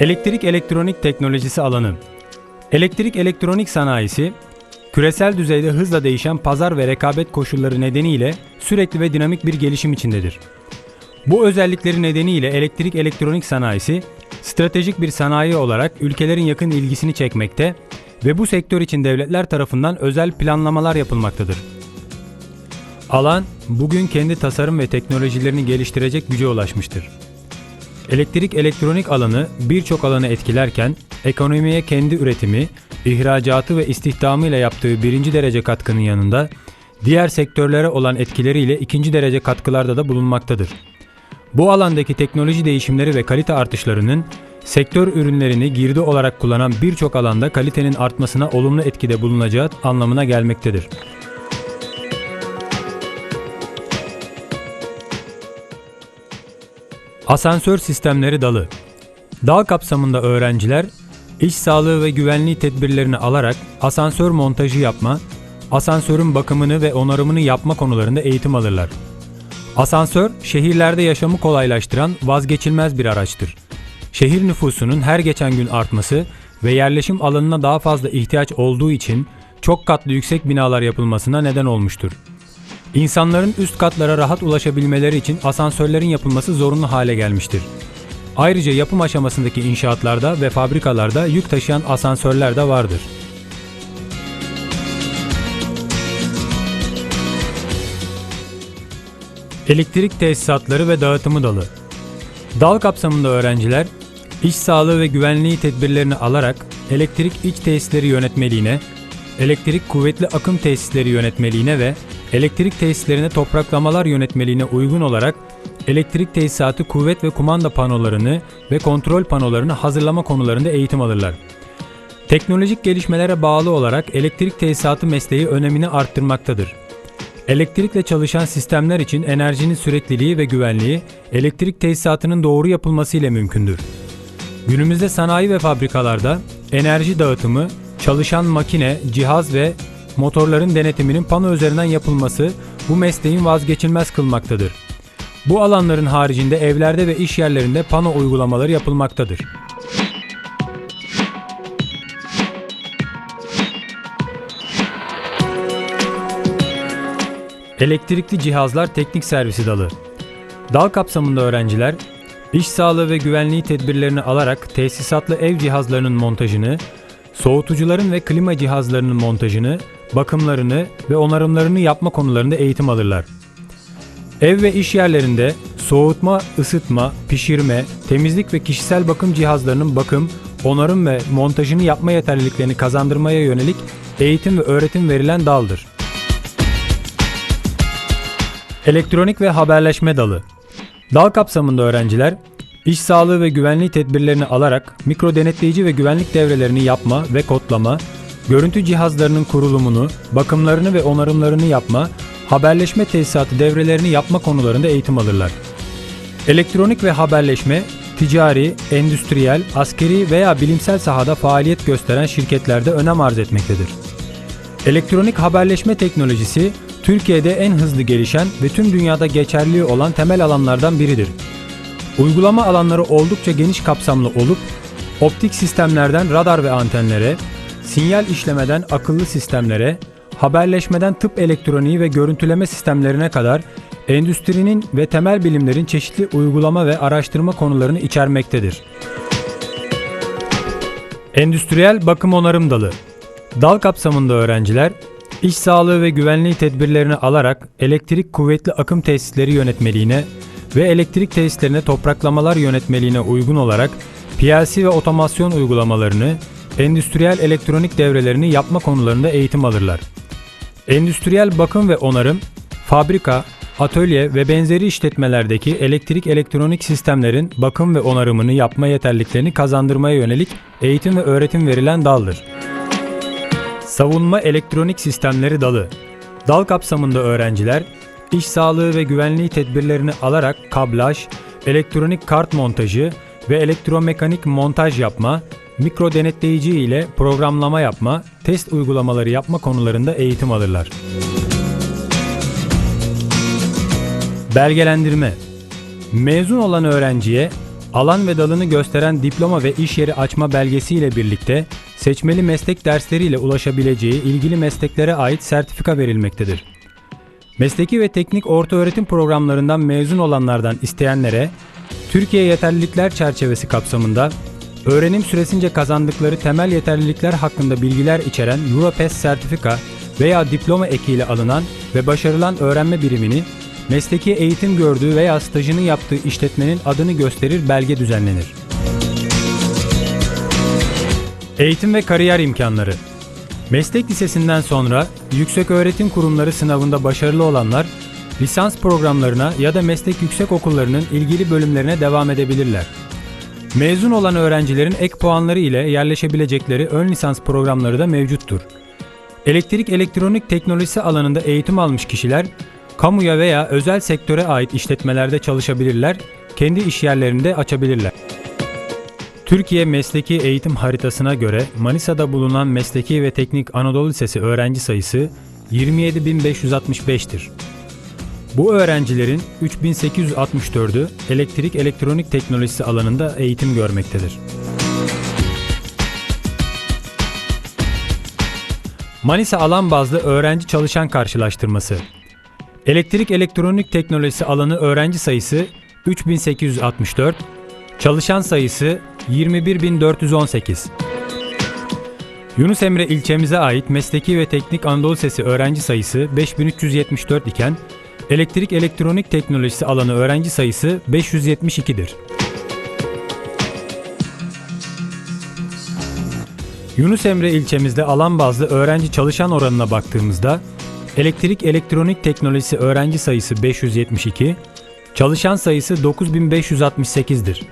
Elektrik elektronik teknolojisi alanı. Elektrik elektronik sanayisi, küresel düzeyde hızla değişen pazar ve rekabet koşulları nedeniyle sürekli ve dinamik bir gelişim içindedir. Bu özellikleri nedeniyle elektrik elektronik sanayisi, stratejik bir sanayi olarak ülkelerin yakın ilgisini çekmekte ve bu sektör için devletler tarafından özel planlamalar yapılmaktadır. Alan, bugün kendi tasarım ve teknolojilerini geliştirecek güce ulaşmıştır. Elektrik elektronik alanı birçok alanı etkilerken ekonomiye kendi üretimi, ihracatı ve istihdamıyla yaptığı birinci derece katkının yanında diğer sektörlere olan etkileriyle ikinci derece katkılarda da bulunmaktadır. Bu alandaki teknoloji değişimleri ve kalite artışlarının sektör ürünlerini girdi olarak kullanan birçok alanda kalitenin artmasına olumlu etkide bulunacağı anlamına gelmektedir. Asansör sistemleri dalı. Dal kapsamında öğrenciler iş sağlığı ve güvenliği tedbirlerini alarak asansör montajı yapma, asansörün bakımını ve onarımını yapma konularında eğitim alırlar. Asansör, şehirlerde yaşamı kolaylaştıran vazgeçilmez bir araçtır. Şehir nüfusunun her geçen gün artması ve yerleşim alanına daha fazla ihtiyaç olduğu için çok katlı yüksek binalar yapılmasına neden olmuştur. İnsanların üst katlara rahat ulaşabilmeleri için asansörlerin yapılması zorunlu hale gelmiştir. Ayrıca yapım aşamasındaki inşaatlarda ve fabrikalarda yük taşıyan asansörler de vardır. Elektrik tesisatları ve dağıtımı dalı. Dal kapsamında öğrenciler iş sağlığı ve güvenliği tedbirlerini alarak elektrik iç tesisleri yönetmeliğine, elektrik kuvvetli akım tesisleri yönetmeliğine ve elektrik tesislerine topraklamalar yönetmeliğine uygun olarak elektrik tesisatı kuvvet ve kumanda panolarını ve kontrol panolarını hazırlama konularında eğitim alırlar. Teknolojik gelişmelere bağlı olarak elektrik tesisatı mesleği önemini arttırmaktadır. Elektrikle çalışan sistemler için enerjinin sürekliliği ve güvenliği elektrik tesisatının doğru yapılması ile mümkündür. Günümüzde sanayi ve fabrikalarda enerji dağıtımı, çalışan makine, cihaz ve motorların denetiminin pano üzerinden yapılması bu mesleğin vazgeçilmez kılmaktadır. Bu alanların haricinde evlerde ve iş yerlerinde pano uygulamaları yapılmaktadır. Elektrikli cihazlar teknik servisi dalı. Dal kapsamında öğrenciler iş sağlığı ve güvenliği tedbirlerini alarak tesisatlı ev cihazlarının montajını, soğutucuların ve klima cihazlarının montajını, bakımlarını ve onarımlarını yapma konularında eğitim alırlar. Ev ve iş yerlerinde soğutma, ısıtma, pişirme, temizlik ve kişisel bakım cihazlarının bakım, onarım ve montajını yapma yeterliliklerini kazandırmaya yönelik eğitim ve öğretim verilen daldır. Elektronik ve haberleşme dalı. Dal kapsamında öğrenciler iş sağlığı ve güvenliği tedbirlerini alarak mikro denetleyici ve güvenlik devrelerini yapma ve kodlama, görüntü cihazlarının kurulumunu, bakımlarını ve onarımlarını yapma, haberleşme tesisatı devrelerini yapma konularında eğitim alırlar. Elektronik ve haberleşme, ticari, endüstriyel, askeri veya bilimsel sahada faaliyet gösteren şirketlerde önem arz etmektedir. Elektronik haberleşme teknolojisi Türkiye'de en hızlı gelişen ve tüm dünyada geçerli olan temel alanlardan biridir. Uygulama alanları oldukça geniş kapsamlı olup optik sistemlerden radar ve antenlere, sinyal işlemeden akıllı sistemlere, haberleşmeden tıp elektroniği ve görüntüleme sistemlerine kadar endüstrinin ve temel bilimlerin çeşitli uygulama ve araştırma konularını içermektedir. Endüstriyel bakım onarım dalı Dal kapsamında öğrenciler iş sağlığı ve güvenliği tedbirlerini alarak elektrik kuvvetli akım tesisleri yönetmeliğine ve elektrik tesislerine topraklamalar yönetmeliğine uygun olarak PLC ve otomasyon uygulamalarını, endüstriyel elektronik devrelerini yapma konularında eğitim alırlar. Endüstriyel bakım ve onarım, fabrika, atölye ve benzeri işletmelerdeki elektrik elektronik sistemlerin bakım ve onarımını yapma yeterliklerini kazandırmaya yönelik eğitim ve öğretim verilen daldır. Savunma elektronik sistemleri dalı. Dal kapsamında öğrenciler iş sağlığı ve güvenliği tedbirlerini alarak kablaj, elektronik kart montajı ve elektromekanik montaj yapma, mikro denetleyici ile programlama yapma, test uygulamaları yapma konularında eğitim alırlar. Belgelendirme Mezun olan öğrenciye alan ve dalını gösteren diploma ve iş yeri açma belgesi ile birlikte seçmeli meslek dersleriyle ulaşabileceği ilgili mesleklere ait sertifika verilmektedir. Mesleki ve teknik ortaöğretim programlarından mezun olanlardan isteyenlere Türkiye Yeterlilikler Çerçevesi kapsamında öğrenim süresince kazandıkları temel yeterlilikler hakkında bilgiler içeren Europass sertifika veya diploma ekiyle alınan ve başarılan öğrenme birimini mesleki eğitim gördüğü veya stajını yaptığı işletmenin adını gösterir belge düzenlenir. Eğitim ve kariyer imkanları Meslek lisesinden sonra yükseköğretim kurumları sınavında başarılı olanlar lisans programlarına ya da meslek yüksek okullarının ilgili bölümlerine devam edebilirler. Mezun olan öğrencilerin ek puanları ile yerleşebilecekleri ön lisans programları da mevcuttur. Elektrik elektronik teknolojisi alanında eğitim almış kişiler kamuya veya özel sektöre ait işletmelerde çalışabilirler, kendi iş yerlerinde açabilirler. Türkiye Mesleki Eğitim Haritasına göre Manisa'da bulunan Mesleki ve Teknik Anadolu Lisesi öğrenci sayısı 27.565'tir. Bu öğrencilerin 3864'ü elektrik elektronik teknolojisi alanında eğitim görmektedir. Manisa alan bazlı öğrenci çalışan karşılaştırması. Elektrik elektronik teknolojisi alanı öğrenci sayısı 3864, çalışan sayısı 21418. Yunus Emre ilçemize ait Mesleki ve Teknik Anadolu Sesi öğrenci sayısı 5374 iken elektrik elektronik teknolojisi alanı öğrenci sayısı 572'dir. Yunus Emre ilçemizde alan bazlı öğrenci çalışan oranına baktığımızda elektrik elektronik teknolojisi öğrenci sayısı 572, çalışan sayısı 9568'dir.